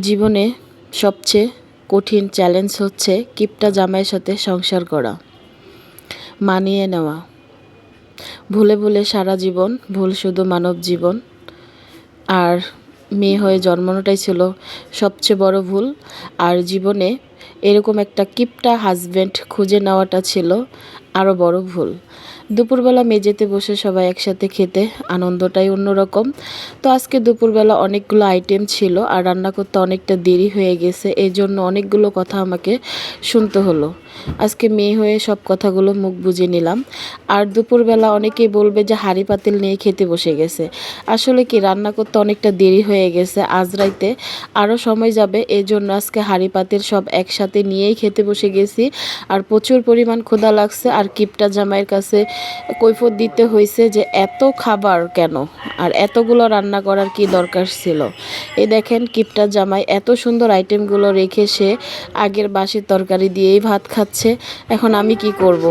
জীবনে সবচেয়ে কঠিন চ্যালেঞ্জ হচ্ছে কিপটা জামাইয়ের সাথে সংসার করা, মানিয়ে নেওয়া। ভুলে ভুলে সারা জীবন, ভুল শুধু মানব জীবন। আর মেয়ে হয়ে জন্মানোটাই ছিল সবচেয়ে বড় ভুল। আর জীবনে এরকম একটা কিপটা হাজব্যান্ড খুঁজে নেওয়াটা ছিল আরও বড় ভুল। দুপুরবেলা মেঝেতে বসে সবাই একসাথে খেতে আনন্দটাই অন্যরকম। তো আজকে দুপুরবেলা অনেকগুলো আইটেম ছিল আর রান্না করতে অনেকটা দেরি হয়ে গেছে এই জন্য অনেকগুলো কথা আমাকে শুনতে হলো। আজকে মেয়ে হয়ে সব কথাগুলো মুখ বুঝে নিলাম। আর দুপুরবেলা অনেকেই বলবে যে হাঁড়ি পাতিল নিয়ে খেতে বসে গেছে। আসলে কি, রান্না করতে অনেকটা দেরি হয়ে গেছে, আজ রাইতে আরও সময় যাবে এই জন্য আজকে হাঁড়ি পাতিল সব একসাথে নিয়েই খেতে বসে গেছি। আর প্রচুর পরিমাণ ক্ষুধা লাগছে। আর কিপটা জামাইয়ের কাছে কৈফত দিতে হয়েছে যে, এত খাবার কেন? আর এতগুলো রান্না করার কি দরকার ছিল? এই দেখেন কিপটা জামাই এত সুন্দর আইটেমগুলো রেখে সে আগের বাসির তরকারি দিয়েই ভাত খাচ্ছে। এখন আমি কি করব।